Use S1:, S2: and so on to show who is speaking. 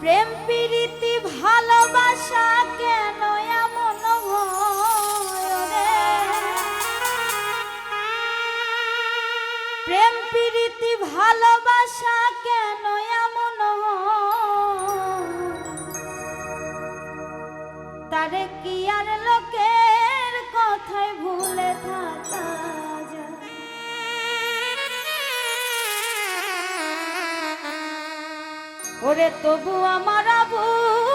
S1: প্রেম প্রীতি ভালোবাসা কেন এমন প্রেম প্রীতি ভালোবাসা কেন এমন? তারে কি আর ওরে তবু আমার বুঝ